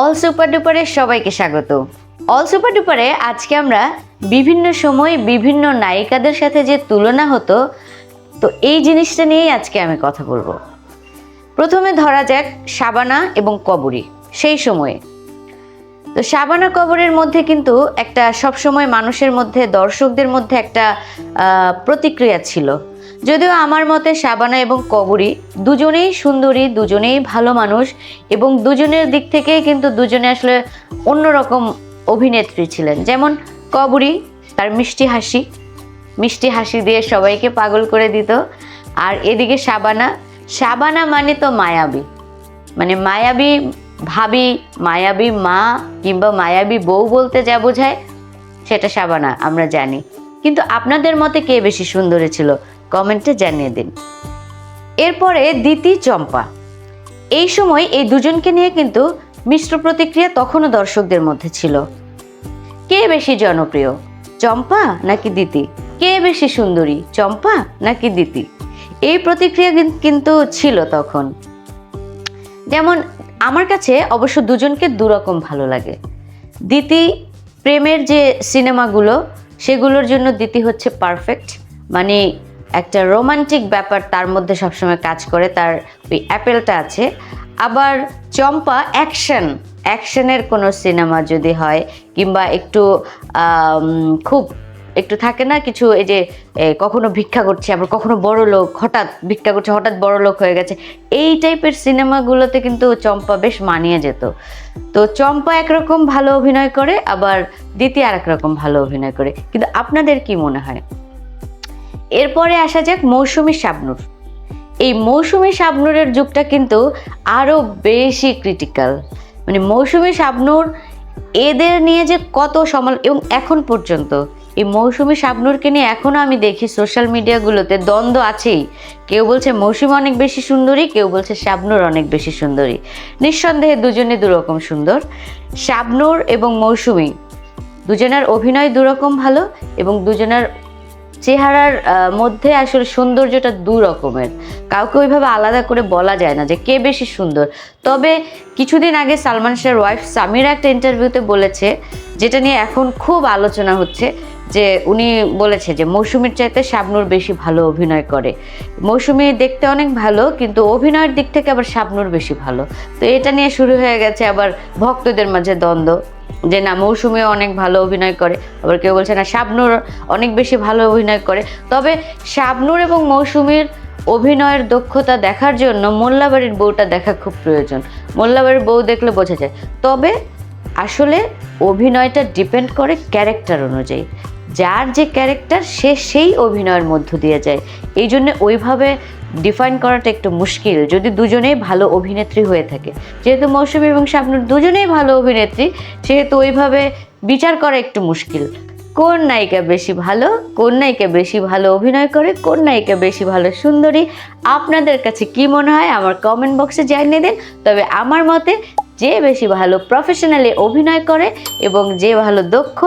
All super ডুপারে সবাইকে স্বাগত। All super ডুপারে আজকে আমরা বিভিন্ন সময় বিভিন্ন নায়িকাদের সাথে যে তুলনা হতো, তো এই জিনিসটা নিয়েই আজকে আমি কথা বলব। প্রথমে ধরা যাক সাবানা এবং কবরী, সেই সময়ে। তো সাবানা কবরের মধ্যে কিন্তু একটা সবসময় মানুষের মধ্যে, দর্শকদের মধ্যে একটা প্রতিক্রিয়া ছিল। যদিও আমার মতে শাবানা এবং কবরী দুজনেই সুন্দরী, দুজনেই ভালো মানুষ এবং দুজনের দিক থেকেই কিন্তু দুজনে আসলে অন্যরকম অভিনেত্রী ছিলেন। যেমন কবরী, তার মিষ্টি হাসি। মিষ্টি হাসি দিয়ে সবাইকে পাগল করে দিত। আর এদিকে শাবানা শাবানা মানে তো মায়াবী। মানে মায়াবী ভাবি, মায়াবী মা কিংবা মায়াবী বউ বলতে যা বোঝায়, সেটা শাবানা আমরা জানি। কিন্তু আপনাদের মতে কে বেশি সুন্দরী ছিল? কমেন্টে জানিয়ে দিন। এরপরে দিতি চম্পা। এই সময় এই দুজনকে নিয়ে কিন্তু মিশ্র প্রতিক্রিয়া তখনও দর্শকদের মধ্যে ছিল। কে বেশি জনপ্রিয়, চম্পা নাকি দিতি? কে বেশি সুন্দরী, চম্পা নাকি দিতি? এই প্রতিক্রিয়া কিন্তু ছিল তখন। যেমন আমার কাছে অবশ্য দুজনকে দুরকম ভালো লাগে। দিতি প্রেমের যে সিনেমাগুলো, সেগুলোর জন্য দিতি হচ্ছে পারফেক্ট মানে একটা রোমান্টিক ব্যাপার তার মধ্যে সবসময় কাজ করে, তার ওই অ্যাপেলটা আছে। আবার চম্পা অ্যাকশন অ্যাকশনের কোনো সিনেমা যদি হয়, কিংবা একটু খুব একটু থাকে না কিছু, এই যে কখনো ভিক্ষা করছে, আবার কখনো বড় লোক, হঠাৎ ভিক্ষা করছে, হঠাৎ বড় লোক হয়ে গেছে, এই টাইপের সিনেমাগুলোতে কিন্তু চম্পা বেশ মানিয়ে যেত। তো চম্পা একরকম ভালো অভিনয় করে, আবার দ্বিতীয় আর রকম ভালো অভিনয় করে। কিন্তু আপনাদের কি মনে হয়? এরপরে আসা যাক মৌসুমী শাবনুর। এই মৌসুমি শাবনুরের যুগটা কিন্তু আরও বেশি ক্রিটিক্যাল মানে মৌসুমি শাবনুর এদের নিয়ে যে কত সমাল এবং এখন পর্যন্ত এই মৌসুমি শাবনুরকে নিয়ে এখনও আমি দেখি সোশ্যাল মিডিয়াগুলোতে দ্বন্দ্ব আছেই। কেউ বলছে মৌসুমী অনেক বেশি সুন্দরী, কেউ বলছে শাবনুর অনেক বেশি সুন্দরী। নিঃসন্দেহে দুজনে দুরকম সুন্দর। শাবনুর এবং মৌসুমী দুজনের অভিনয় দুরকম ভালো এবং দুজনের চেহারার মধ্যে আসলে সৌন্দর্যটা দু রকমের কাউকে ওইভাবে আলাদা করে বলা যায় না যে কে বেশি সুন্দর। তবে কিছুদিন আগে সালমান শাহর ওয়াইফ সামিরা একটা ইন্টারভিউতে বলেছে, যেটা নিয়ে এখন খুব আলোচনা হচ্ছে, যে উনি বলেছে যে মৌসুমীর চাইতে শাবনুর বেশি ভালো অভিনয় করে। মৌসুমী দেখতে অনেক ভালো, কিন্তু অভিনয়ের দিক থেকে আবার শাবনুর বেশি ভালো। তো এটা নিয়ে শুরু হয়ে গেছে আবার ভক্তদের মাঝে দ্বন্দ্ব। যে না, মৌসুমিও অনেক ভালো অভিনয় করে। আবার কেউ বলছে, না, শাবনুর অনেক বেশি ভালো অভিনয় করে। তবে শাবনুর এবং মৌসুমীর অভিনয়ের দক্ষতা দেখার জন্য মোল্লাবাড়ির বউটা দেখা খুব প্রয়োজন। মোল্লাবাড়ির বউ দেখলে বোঝা যায়। তবে আসলে অভিনয়টা ডিপেন্ড করে ক্যারেক্টার অনুযায়ী। যার যে ক্যারেক্টার, সে সেই অভিনয়ের মধ্য দিয়ে যায়। এই জন্য ওইভাবে ডিফাইন করাটা একটু মুশকিল, যদি দুজনেই ভালো অভিনেত্রী হয়ে থাকে। যেহেতু মৌসুমী এবং শাবনুর দুজনেই ভালো অভিনেত্রী, সেহেতু ওইভাবে বিচার করা একটু মুশকিল। কোন নায়িকা বেশি ভালো, কোন নায়িকা বেশি ভালো অভিনয় করে, কোন নায়িকা বেশি ভালো সুন্দরী, আপনাদের কাছে কি মনে হয়, আমার কমেন্ট বক্সে জানিয়ে দিন। তবে আমার মতে যে বেশি ভালো প্রফেশনালি অভিনয় করে এবং যে ভালো দক্ষ,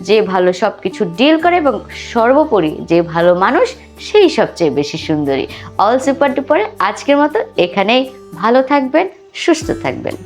যে ভালো সব কিছু ডিল করে এবং সর্বোপরি যে ভালো মানুষ, সেই সবচেয়ে বেশি সুন্দরী। অল সুপার টুপারে আজকের মতো এখানেই। ভালো থাকবেন, সুস্থ থাকবেন।